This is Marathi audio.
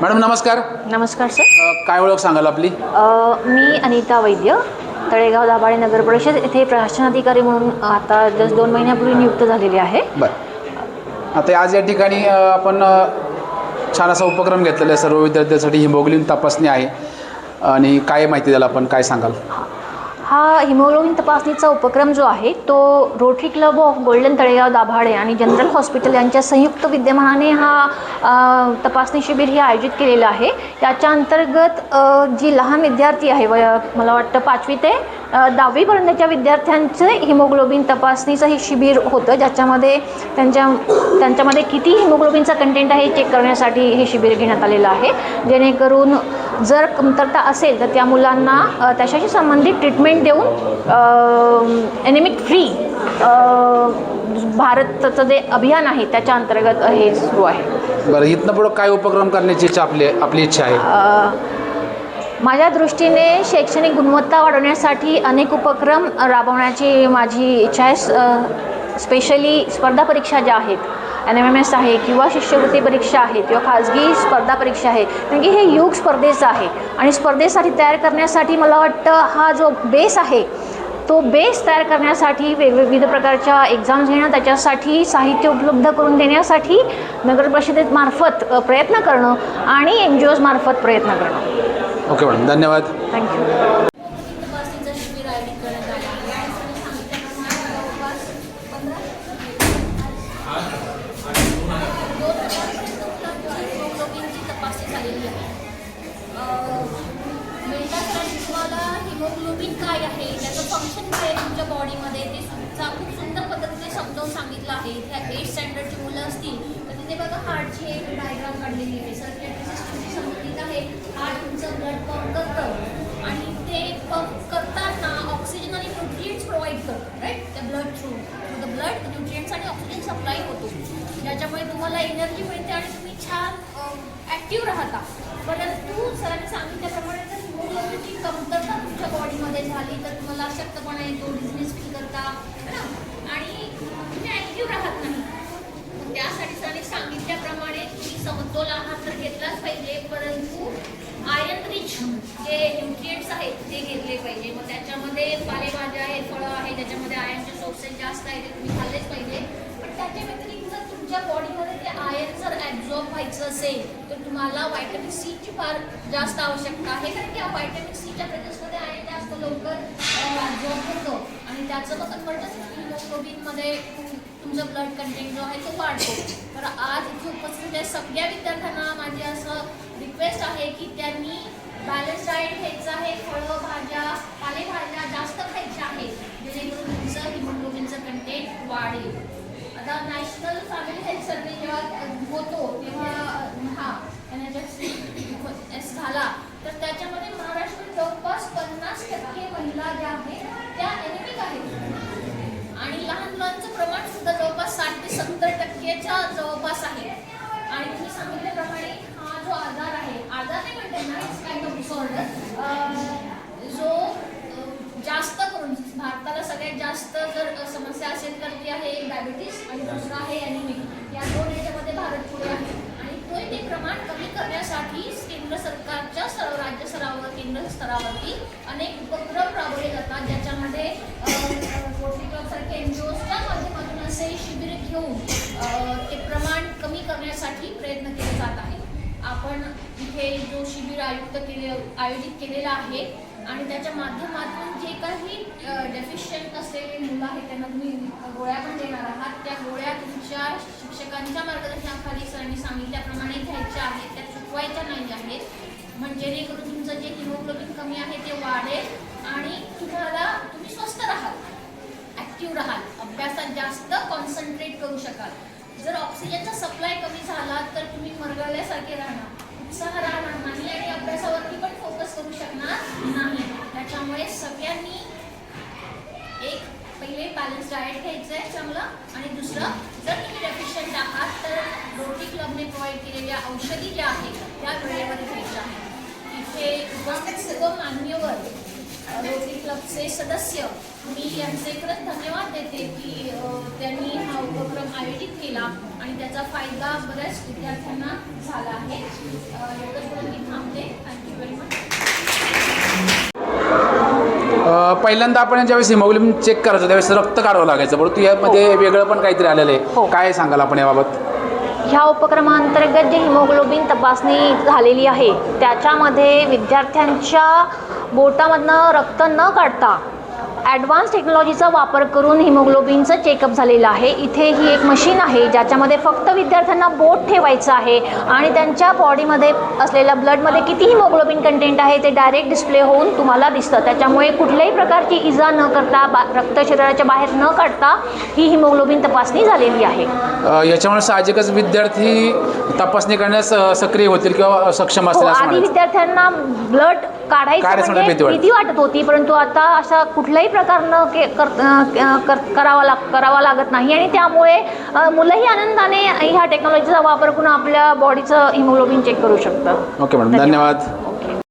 मॅडम नमस्कार. नमस्कार सर अ, काय ओळख सांगाल आपली? अ, मी अनिता वैद्य तळेगाव दाभाडे नगर परिषद येथे प्रशासनाधिकारी म्हणून आता जस्ट दोन महिन्यापूर्वी नियुक्त झालेली आहे. बरं. आता आज या ठिकाणी अ, आपण अ, छान असा उपक्रम घेतलेला आहे. सर्व विद्यार्थ्यांसाठी हिमोग्लोबिन तपासणी आहे. आणि काय माहिती द्याल आपण? काय सांगाल? हा हिमोग्लोबिन तपासणीचा उपक्रम जो आहे तो rotary club of golden Talegaon Dabhade आणि जनरल हॉस्पिटल यांच्या संयुक्त विद्यमानाने हा तपासणी शिबिर हे आयोजित केलेलं आहे. याच्या अंतर्गत जी लहान विद्यार्थी आहे वय मला वाटतं पाचवी ते दहावीपर्यंतच्या विद्यार्थ्यांचं हिमोग्लोबिन तपासणीचं हे शिबिर होतं ज्याच्यामध्ये त्यांच्या त्यांच्यामध्ये किती हिमोग्लोबिनचा कंटेंट आहे चेक करण्यासाठी हे शिबिर घेण्यात आलेलं आहे. जेणेकरून जर कमतरता असेल तर त्या मुलांना त्याच्याशी संबंधित ट्रीटमेंट देऊन एनेमिक फ्री भारतचं जे अभियान आहे त्याच्या अंतर्गत हे सुरू आहे. बरं इथनं पुढं काय उपक्रम करण्याची इच्छा आपली आपली इच्छा आहे? माझ्या दृष्टीने शैक्षणिक गुणवत्ता वाढवण्यासाठी अनेक उपक्रम राबवण्याची माझी इच्छा आहे. स्पेशली स्पर्धा परीक्षा ज्या आहेत एन एम एम एस आहे किंवा शिष्यवृत्ती परीक्षा आहे किंवा खाजगी स्पर्धा परीक्षा आहे कारण की हे युग स्पर्धेचं आहे. आणि स्पर्धेसाठी तयार करण्यासाठी मला वाटतं हा जो बेस आहे तो बेस तयार करण्यासाठी वेगवेगळ्या प्रकारच्या एक्झाम्स घेणं त्याच्यासाठी साहित्य उपलब्ध करून देण्यासाठी नगर परिषदेमार्फत प्रयत्न करणं आणि एन जी ओजमार्फत प्रयत्न करणं. ओके मॅडम धन्यवाद. थँक्यू हिमोग्लोबिन काय आहे? त्याचं फंक्शन काय आहे तुमच्या बॉडीमध्ये ते सुद्धा खूप सुंदर पद्धतीने समजावून सांगितलं आहे. इथे एट स्टँडर्डची मुलं असतील तिथे बघा हार्टची एक डायग्राम काढलेली आहे. सर्क्युलेटरी सिस्टमशी संबंधित आहे. हार्ट तुमचं ब्लड पंप करतं. आणि ते पंप करताना ऑक्सिजन आणि न्यूट्रिएंट्स प्रोव्हाइड करतं राईट त्या blood through the blood nutrients आणि ऑक्सिजन सप्लाय होतो. ज्याच्यामुळे तुम्हाला एनर्जी मिळते आणि तुम्ही छान ॲक्टिव्ह राहता. परंतु सरांनी सांगितल्याप्रमाणे जर हिमोग्लोबिनची कमतरता तुमच्या बॉडीमध्ये झाली तर तुम्हाला अशक्तपणा येतो डिझनेस फील करता है ना? आणि तुम्ही ॲक्टिव्ह राहत नाही. त्यासाठी म्हटल्याप्रमाणे तुम्ही समतोल आहार तर घेतलाच पाहिजे परंतु आयर्न रिच जे न्यूट्रिएंट्स आहेत ते घेतले पाहिजे. मग त्याच्यामध्ये पालेभाज्या आहेत फळं आहेत त्याच्यामध्ये आयर्नचे सोर्सेस जास्त आहेत ते तुम्ही खाल्लेच पाहिजे. पण त्याच्या व्यतिरिक्त जर तुमच्या बॉडीमध्ये ते आयर्न जर ॲब्झॉर्ब व्हायचं असेल तर तुम्हाला व्हायटमिन सीची फार जास्त आवश्यकता आहे. कारण की व्हायटमिन सीच्या प्रदेशमध्ये आयर्न जास्त लवकर त्याचं कसं कन्वर्टन हिमोग्लोबिनमध्ये तुमचं ब्लड कंटेंट जो आहे तो वाढतो. तर आज इथे उपस्थित आहे सगळ्या विद्यार्थ्यांना माझी असं रिक्वेस्ट आहे की त्यांनी बॅलन्स डाएट घ्यायचं आहे फळं भाज्या पालेभाज्या जास्त खायच्या आहेत जेणेकरून तुमचं हिमोग्लोबिनचं कंटेंट वाढेल. आता नॅशनल फॅमिली हेल्थ सर्वे जेव्हा होतो तेव्हा हा एस झाला तर त्याच्यामध्ये महाराष्ट्रात जवळपास पन्नास टक्के महिला ज्या आहेत त्या एनेमिक आहेत आणि लहान मुलांचं प्रमाण सुद्धा जवळपास साठ ते सत्तर टक्केच्या जवळपास आहे आणि तुम्ही सांगितल्याप्रमाणे हा जो आजार आहे. आजार नाही म्हणते ना इट्स काइंड ऑफ डिसऑर्डर जो जास्त करून भारताला सगळ्यात जास्त जर समस्या असेल तर ती आहे एक डायबिटीस आणि दुसरं आहे ॲनिमिक या दोन याच्यामध्ये भारत पुढे आहे. आणि तो ते प्रमाण कमी करण्यासाठी केंद्र सरकारच्या सर्व राज्य स्तरावर केंद्र स्तरावरती अनेक उपक्रम राबवले जातात. ज्याच्यामध्ये सारखे एन जी ओच्या माध्यमातून असे शिबिर घेऊन ते प्रमाण कमी करण्यासाठी प्रयत्न केले जात आहे आपण हे जो शिबिर आयुक्त केले आयोजित केलेला आहे आणि त्याच्या माध्यमातून जे काही डेफिशियंट असलेले मुलं आहेत त्यांना तुम्ही गोळ्या पण देणार आहात. त्या गोळ्या तुमच्या शिक्षकांच्या मार्गदर्शनाखाली सरांनी सांगितल्याप्रमाणे घ्यायच्या आहेत त्या चुकवायच्या नाही आहेत. म्हणजे जेणेकरून तुमचं जे हिमोग्लोबिन कमी आहे ते वाढेल आणि तुम्हाला तुम्ही स्वस्त राहाल ॲक्टिव्ह राहाल. अभ्यासात जास्त कॉन्सन्ट्रेट करू शकाल. जर ऑक्सिजनचा सप्लाय कमी झाला तर तुम्ही मरगळल्यासारखे राहणार. उत्साह राहणार नाही आणि अभ्यासावरती पण फोकस करू शकणार नाही. त्याच्यामुळे सगळ्यांनी एक पहिले बॅलन्स डाएट घ्यायचं आहे चांगलं आणि दुसरं जर तुम्ही डेफिशियंट आहात तर रोटी क्लबने प्रोव्हाइड केलेल्या औषधी ज्या आहेत त्या वेळेवर घ्यायच्या आहेत. इथे उपस्थित सर्व मान्यवर रोटी क्लबचे सदस्य मी यांचे खरंच धन्यवाद देते की त्यांनी आयोजित केला आणि त्याचा फायदा बऱ्याच विद्यार्थ्यांना झाला आहे. पहिल्यांदा आपण ज्यावेळेस हिमोग्लोबिन चेक करायचो त्यावेळेस रक्त काढावं लागायचं परंतु यामध्ये हो. वेगळं पण काहीतरी आलेलं आहे. हो. काय सांगाल आपण याबाबत? ह्या उपक्रमाअंतर्गत जे हिमोग्लोबिन तपासणी झालेली आहे त्याच्यामध्ये विद्यार्थ्यांच्या बोटामधनं रक्त न काढता ॲडव्हान्स टेक्नॉलॉजीचा वापर करून हिमोग्लोबिनचं चेकअप झालेलं आहे. इथे ही एक मशीन आहे ज्याच्यामध्ये फक्त विद्यार्थ्यांना बोट ठेवायचं आहे आणि त्यांच्या बॉडीमध्ये असलेल्या ब्लडमध्ये किती हिमोग्लोबिन कंटेंट आहे ते डायरेक्ट डिस्प्ले होऊन तुम्हाला दिसतं. त्याच्यामुळे कुठल्याही प्रकारची इजा न करता बा रक्त शरीराच्या बाहेर न काढता ही हिमोग्लोबिन तपासणी झालेली आहे. याच्यामुळे साहजिकच विद्यार्थी तपासणी करण्यास सक्रिय होतील किंवा सक्षम हो असतील असं आधी विद्यार्थ्यांना ब्लड काढायचं काढायचं म्हणजे भीती वाटते. भीती वाटत होती परंतु आता अशा कुठल्याही प्रकारनं के कर अं, कर- करावा लाग करावा लागत नाही. आणि त्यामुळे अं, मुलंही आनंदाने ह्या टेक्नॉलॉजीचा वापर करून आपल्या बॉडीचं हिमोग्लोबिन चेक करू शकतात. ओके मॅडम धन्यवाद.